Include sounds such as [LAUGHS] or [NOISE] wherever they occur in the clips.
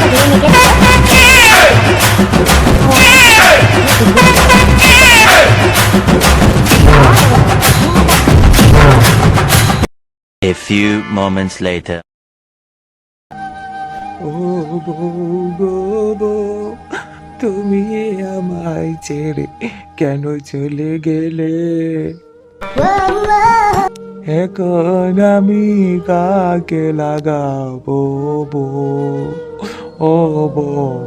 ধীরে নেকড়ে দেখো। A few moments later. ও গো তুমি আমায় ছেড়ে কেন চলে গেলে এখন আমি কাকে লাগাবো বউ ও বউ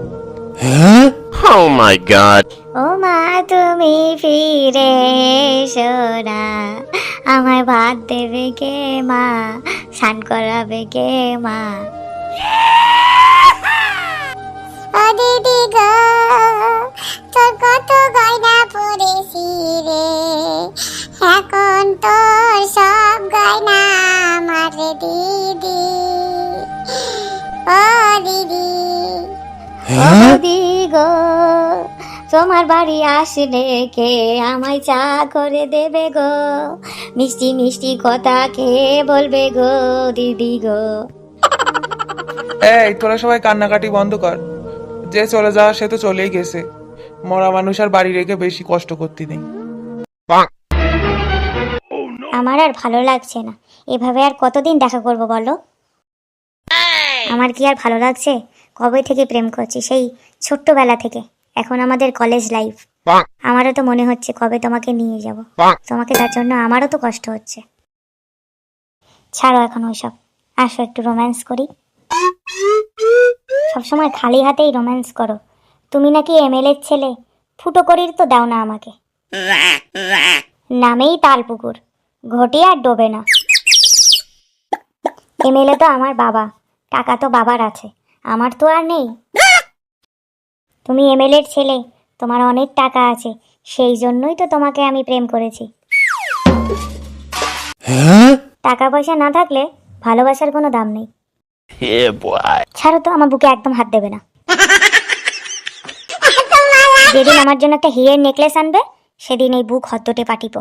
Oh my god. ও মা তুমি ফিরে এসো না। আমায় ভাত দেবে কে মা? স্নান করাবে কে মা? ও দিদি গো তোর কত গয়না পরেছি রে। এখন তোর সব গয়না আমার দিদি। ও দিদি দিদি গো তোমার বাড়ি আসলে কে আমায় চা করে দেবে গো? মিষ্টি মিষ্টি কথা কে বলবে গো দিদি গো? এই তোরা সবাই কান্নাকাটি বন্ধ কর। যে চলে যাওয়া, সে তো চলেই গেছে। মরা মানুষ আর বাড়ি রেখে বেশি কষ্ট করতে নেই। আমার আর ভালো লাগছে না। এভাবে আর কতদিন দেখা করব বলো? আমার কি আর ভালো লাগছে? কবে থেকে প্রেম করছি? সেই ছোট্টবেলা থেকে। এখন আমাদের কলেজ লাইফ আমারও তো মনে হচ্ছে কবে তোমাকে নিয়ে যাব। তোমাকে তার জন্য আমারও তো কষ্ট হচ্ছে। ছাড়ো এখন ওইসব। আসো একটু রোম্যান্স করি। সবসময় খালি হাতেই রোম্যান্স করো। তুমি নাকি এমএলএর ছেলে ফুটো করির তো দাও না আমাকে। নামেই তালপুকুর ঘটি আর ডোবে না। এমএলএ তো আমার বাবা টাকা তো বাবার আছে আমার তো আর নেই। তুমি এমএলএর ছেলে তোমার অনেক টাকা আছে সেই জন্যই তো তোমাকে আমি প্রেম করেছি। টাকা পয়সা না থাকলে ভালোবাসার কোনো দাম নেই. ছাড়ো তো, আমার বুকে একদম হাত দেবে না। যেদিন আমার জন্য একটা হিরের নেকলেস আনবে, সেদিন এই বুক হদ্দটে পাঠিব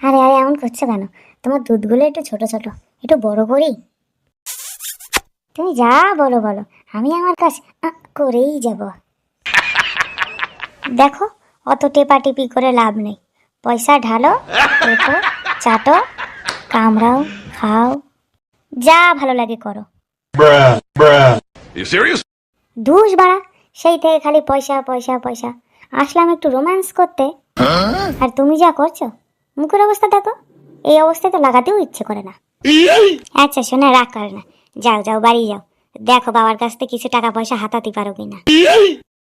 আরে আরে, এমন করছ কেন? তোমার দুধগুলো একটু ছোট ছোট, একটু বড় করি। তুমি যা বলো বলো। আমি আমার কাজ করেই যাব। দেখো, অত টেপাটিপি করে লাভ নেই। পয়সা ঢালো চাটো, কামড়াও, খাও। যা ভালো লাগে করো? দুষ বাড়া সেই থেকে খালি পয়সা পয়সা পয়সা। আসলাম একটু রোম্যান্স করতে। আর তুমি যা করছ মুখের অবস্থা দেখো এই অবস্থায় তো লাগাতেও ইচ্ছে করে না। আচ্ছা শোনা রাগ করে না। যাও যাও বাড়ি যাও। দেখো বাবার কাছ থেকে কিছু টাকা পয়সা হাতাতে পারো কিনা।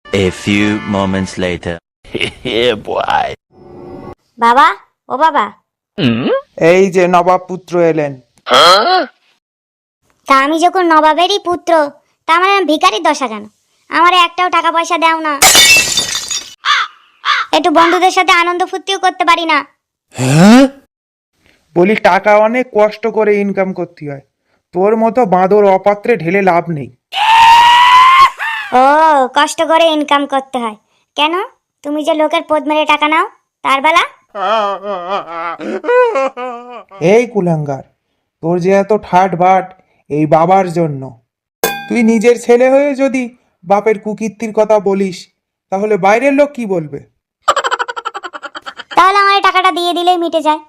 A few moments later. [LAUGHS] Boy. বাবা ও বাবা। এই যে নবাব পুত্র এলেন। তা আমি যখন নবাবেরই পুত্র তা আমার ভিখারির দশা কেন? আমার একটাও টাকা পয়সা দাও না। একটু বন্ধুদের সাথে আনন্দ ফুর্তিও করতে পারি না। বলি টাকা অনেক কষ্ট করে ইনকাম করতে হয়। তোর মতো বাঁদর অপাত্রে ঢেলে লাভ নেই। ও কষ্ট করে ইনকাম করতে হয়। কেন? তুমি যে লোকের পদ মেরে টাকা নাও তার বেলা? এই কুলাঙ্গার তোর যে এত ঠাট বাট এই বাবার জন্য। তুই নিজের ছেলে হয়ে যদি বাপের কুকীর্তির কথা বলিস তাহলে বাইরের লোক কি বলবে? তাহলে আমার এই টাকাটা দিয়ে দিলেই মিটে যায়।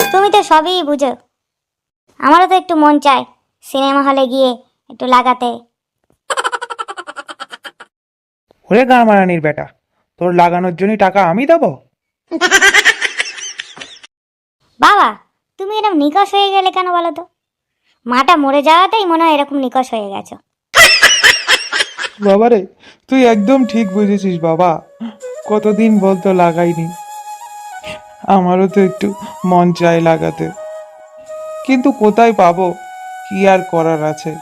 তুমি তো সবই বুঝো। আমারও তো একটু মন চায় সিনেমা হলে গিয়ে একটু লাগাতে। ওরে গাঁমারানির বেটা তোর লাগানোর জন্য টাকা আমি দেবো? বাবা তুমি এরকম নিকশ হয়ে গেলে কেন বলো তো? মাটা মরে যাওয়াতেই মনে হয় এরকম নিকশ হয়ে গেছো। বাবারে তুই একদম ঠিক বুঝেছিস বাবা। কতদিন বলতো লাগাইনি। আমারও তো একটু মন চায় লাগাতে। কিন্তু কোথায় পাবো? কি আর করার আছে?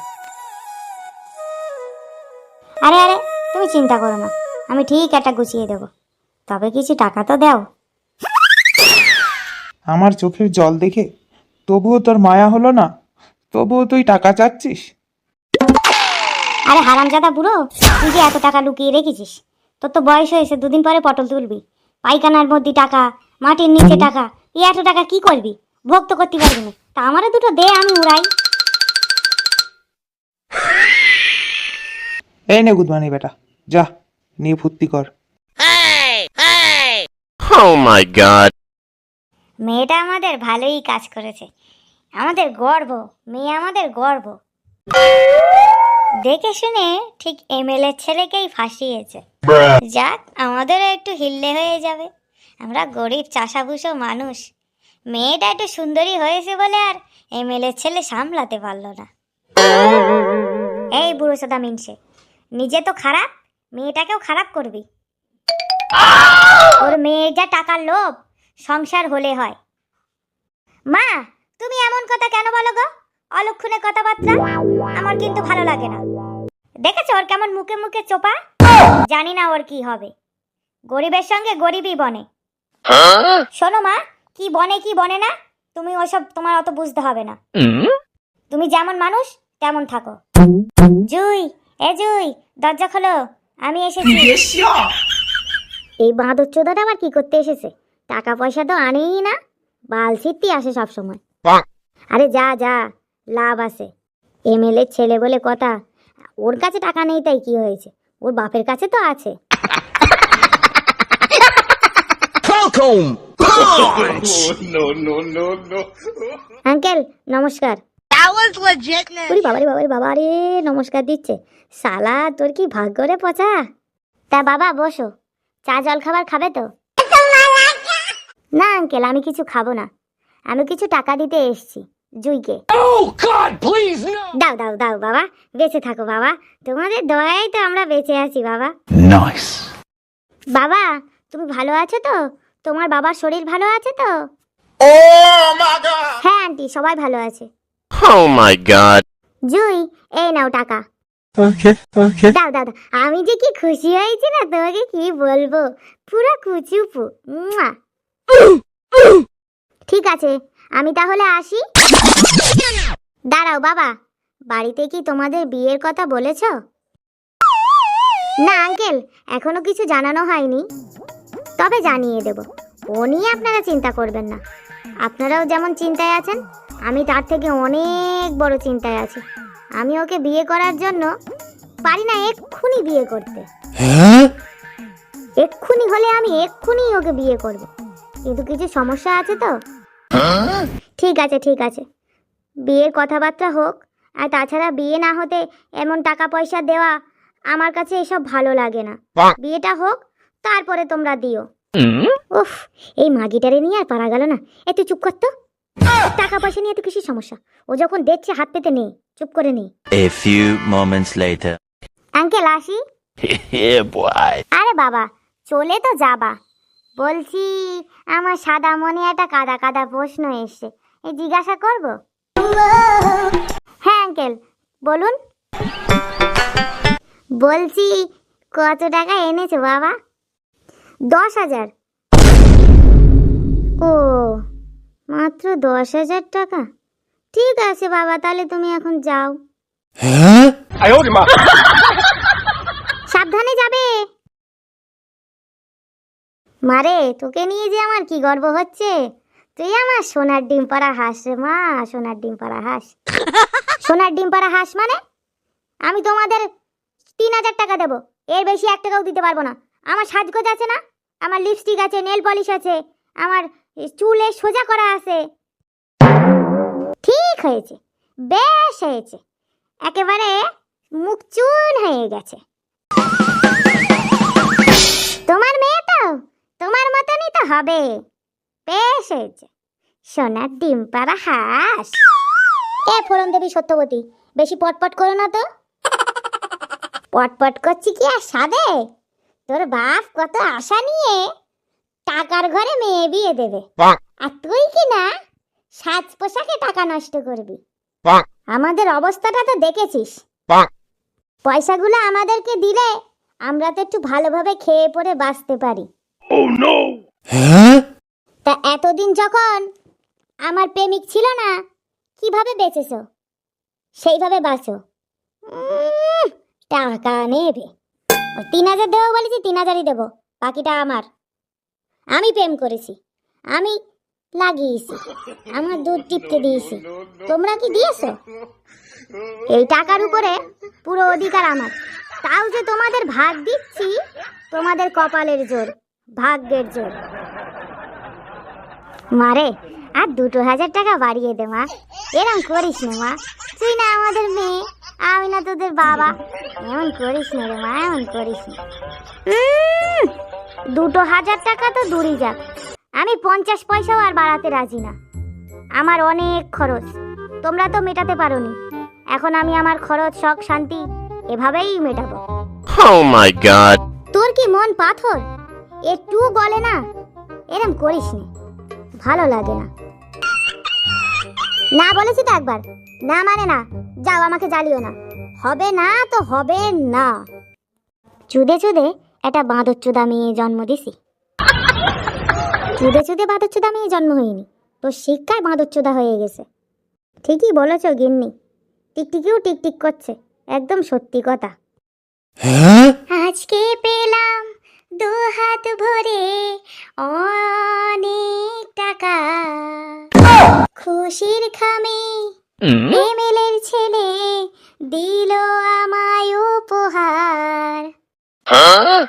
আরে আরে তুমি চিন্তা করো না। আমি ঠিক একটা গুছিয়ে দেবো। তবে কিছু টাকা তো দাও। আমার চোখের জল দেখে তবুও তোর মায়া হলো না? তবুও তুই টাকা চাচ্ছিস? আরে হারামজাদা বুড়ো তুই যে এত টাকা লুকিয়ে রেখেছিস? তোর তো বয়স হয়েছে দুদিন পরে পটল তুলবি। পাইখানার মধ্যে টাকা মাটির নিচে টাকা এই এত টাকা কি করবি? ভোগ তো করতে পারবি না। তা আমারও দুটো দে আমি উড়াই। এই নে গুদমানি বেটা যা নিয়ে ফুর্তি কর। ও মাই গড মেয়েটা আমাদের ভালোই কাজ করেছে। আমাদের গর্ব, মেয়ে আমাদের গর্ব। দেখে শুনে ঠিক এমএলএ ছেলেকেই ফাঁসিয়েছে। যাক, আমাদেরও একটু হিল্লে হয়ে যাবে। আমরা গরিব, চাষাভুষো মানুষ। মেয়েটা একটু সুন্দরী হয়েছে বলে আর এমএলএ ছেলে সামলাতে পারল না। এই বুড়ো সদা মিনসে নিজে তো খারাপ, মেয়েটাকেও খারাপ করবি। ওর মেয়ে যা টাকার লোভ, সংসার হলে হয়। মা তুমি এমন কথা কেন বলো গো? অলক্ষণে কথাবার্তা? আমার কিন্তু ভালো লাগে না। দেখেছ ওর কেমন মুখে মুখে চোপা? জানি না ওর কি হবে। গরিবের সঙ্গে গরিবই বনে। শোনো মা, কি বনে কি বনে না, তুমি ওসব তোমার অত বুঝতে হবে না। তুমি যেমন মানুষ, তেমন থাকো। জুই, এ জুই, দরজা খোলো, আমি এসেছি। এই বাঁদর চোদাটা আবার কি করতে এসেছে? টাকা পয়সা তো আনেই না। বাল ছিট্টি আসে সব সময় আরে যা যা লাভ আছে। এমএলএ ছেলে বলে কথা। ওর কাছে টাকা নেই তাই কি হয়েছে? ওর বাপের কাছে তো আছে. আঙ্কেল নমস্কার। ওরে বাবারে বাবারে বাবা রে নমস্কার দিচ্ছে। সালা তোর কি ভাগ্য রে পচা? তা বাবা বসো। চা জল খাবার খাবে তো? না আঙ্কেল আমি কিছু খাব না। আমি কিছু টাকা দিতে এসছি। জুইকে। দাও দাও দাও বাবা। বেঁচে থাকো বাবা। তোমাদের দয়াই তো আমরা বেঁচে আছি বাবা। বাবা তুমি ভালো আছো তো? তোমার বাবার শরীর ভালো আছে তো? হ্যাঁ আন্টি সবাই ভালো আছে। Oh my god. জুই এই নাও টাকা. দাও দাও দাও। আমি যে কি খুশি হয়েছি না তোমাকে কি বলব? পুরো কুচুপু। ঠিক আছে আমি তাহলে আসি। দাঁড়াও বাবা বাড়িতে কি তোমাদের বিয়ের কথা বলেছ? না আঙ্কেল এখনও কিছু জানানো হয়নি। তবে জানিয়ে দেব ও নিয়ে আপনারা চিন্তা করবেন না। আপনারাও যেমন চিন্তায় আছেন আমি তার থেকে অনেক বড় চিন্তায় আছি। আমি ওকে বিয়ে করার জন্য পারি না এক্ষুনি বিয়ে করতে। এক্ষুনি হলে আমি এক্ষুনি ওকে বিয়ে করব। কিন্তু কিছু সমস্যা আছে তো? ঠিক আছে ঠিক আছে। বিয়ের কথাবার্তা হোক আর তাছাড়া বিয়ে না হতে এমন টাকা পয়সা দেওয়া আমার কাছে এসব ভালো লাগে না। বিয়েটা হোক তারপরে তোমরা দিও। উফ এই মাগিটারে নিয়ে আর পারা গেল না। এ তুই চুপ করতো টাকা পয়সা নিয়ে তো কিছু সমস্যা? ও যখন দেখছে হাত পেতে নেই। চুপ করে নেই A few moments later. Uncle আসি। [LAUGHS] আরে বাবা চলে তো যাবা। বলছি আমার সাদা মনে একটা কাদা কাদা প্রশ্ন এসছে। এই জিজ্ঞাসা করব? হ্যাঁ আঙ্কেল বলুন। বলছি কত টাকা এনেছো বাবা? দশ হাজার। ও মাত্র দশ হাজার টাকা? ঠিক আছে বাবা তাহলে তুমি এখন যাও। সাবধানে যাবে। মারে তোকে নিয়ে যে আমার কি গর্ব হচ্ছে? তুই আমার সোনার ডিম পাড়া হাঁস রে মা সোনার ডিম পাড়া হাঁস। [LAUGHS] সোনার ডিম পাড়া হাঁস মানে? আমি তোমাদের তিন হাজার টাকা দেবো এর বেশি এক টাকাও দিতে পারব না। আমার সাজগোজ আছে না? আমার লিপস্টিক আছে নেল পলিশ আছে আমার চুলে সোজা করা আছে। ঠিক হয়েছে বেশ হয়েছে। একেবারে মুখ চুন হয়ে গেছে। তোমার মতনই তো হবে। বেশ হয়েছে। সোনার ডিম পাড়া হাঁস। এ ফোরন দেবী সত্যবতী বেশি পটপট করো না তো। পটপট করছি কি আর সাদে তোর বাপ কত আশা নিয়ে টাকার ঘরে মেয়ে বিয়ে দেবে। আর তুই কি না সাজ পোশাকে টাকা নষ্ট করবি? আমাদের অবস্থাটা তো দেখেছিস। পয়সাগুলো আমাদেরকে দিলে আমরা তো একটু ভালোভাবে খেয়ে পরে বাঁচতে পারি। তা এতদিন যখন আমার প্রেমিক ছিল না কীভাবে বেঁচেছো? সেইভাবে বাঁচো। উম, টাকা নেবে। ওই তিন হাজার দেবো বলেছি তিন হাজারই দেবো। বাকিটা আমার। আমি প্রেম করেছি। আমি লাগিয়েছি। আমার দুধ টিপকে দিয়েছি। তোমরা কি দিয়েছ? এই টাকার উপরে পুরো অধিকার আমার। তাও যে তোমাদের ভাগ দিচ্ছি তোমাদের কপালের জোর। ভাগ্যের জোর। মারে আর দুটো হাজার টাকা বাড়িয়ে দে মা। এরম করিস না মা। তুই না আমাদের মেয়ে আমি না তোদের বাবা। এমন করিস না রে মা এমন করিস না। দুটো হাজার টাকা তো দূরই যাক। আমি পঞ্চাশ পয়সাও আর বাড়াতে রাজি না। আমার অনেক খরচ। তোমরা তো মেটাতে পারোনি। এখন আমি আমার খরচ শখ শান্তি এভাবেই মেটাবো। Oh my god. তোর কি মন পাথর? একটু গলে না এরম করিস না ভালো লাগে না। না বলেছি তো একবার না মানে না যাও আমাকে জ্বালিও না। হবে না তো হবে না। চুদে চুদে একটা বাঁদর চুদা মেয়ে জন্ম দিছি। চুদে চুদে বাঁদর চুদা মেয়ে জন্ম হয়নি তোর শিক্ষায় বাঁদর চুদা হয়ে গেছে। ঠিকই বলেছ গিন্নি টিকটিকিও টিকটিক করছে একদম সত্যি কথা। আজকে পেলাম দু হাত ভরে অনেক টাকা। খুশির খামে এমএলএর ছেলে দিল আমায় উপহার। হ্যাঁ?